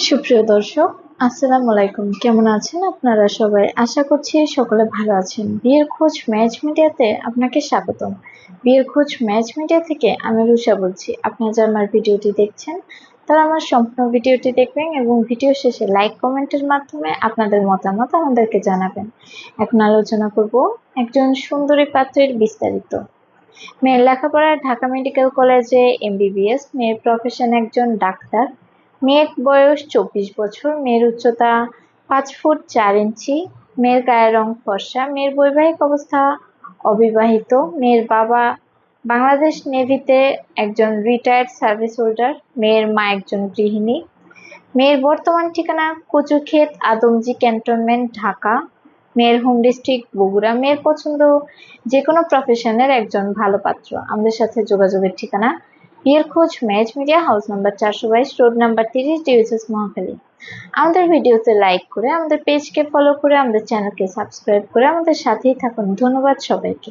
সুপ্রিয় দর্শক, আসসালামু আলাইকুম। কেমন আছেন আপনারা সবাই? আশা করছি সকলে ভালো আছেন। বিয়ের খোঁজ ম্যাচ মিডিয়াতে আপনাকে স্বাগতম। বিয়ের খোঁজ ম্যাচ মিডিয়া থেকে আমি রুষা বলছি। আপনারা যারা আমার ভিডিওটি দেখছেন, তারা আমার সম্পূর্ণ ভিডিওটি দেখবেন এবং ভিডিও শেষে লাইক, কমেন্টের মাধ্যমে আপনাদের মতামত আমাদেরকে জানাবেন। এখন আলোচনা করব একজন সুন্দরী পাত্রের বিস্তারিত। মেয়ের লেখাপড়ায় ঢাকা মেডিকেল কলেজে এমবিবিএস, মেয়ের প্রফেশন একজন ডাক্তার। মেয়ের বয়স চব্বিশ বছর, মেয়ের উচ্চতা পাঁচ ফুট চার ইঞ্চি, মেয়ের গায়ের রং ফর্সা, মেয়ের বৈবাহিক অবস্থা অবিবাহিত, মেয়ের বাবা বাংলাদেশ নেভিতে একজন রিটায়ার্ড সার্ভিস হোল্ডার মেয়ের মা একজন গৃহিণী, মেয়ের বর্তমান ঠিকানা কচুক্ষেত, আদমজি ক্যান্টনমেন্ট, ঢাকা, মেয়ের হোম ডিস্ট্রিক্ট বগুড়া, মেয়ের পছন্দ যে কোনো প্রফেশনের একজন ভালো পাত্র। আমাদের সাথে যোগাযোগের ঠিকানা বিয়ের খোঁজ ম্যাচ মিডিয়া হাউস নাম্বার চারশো বাইশ রোড নাম্বার তিরিশ ডিউসেস মহাখালী আমাদের ভিডিওতে লাইক করে, আমাদের পেজকে ফলো করে, আমাদের চ্যানেলকে সাবস্ক্রাইব করে, আমাদের সাথেই থাকুন। ধন্যবাদ সবাইকে।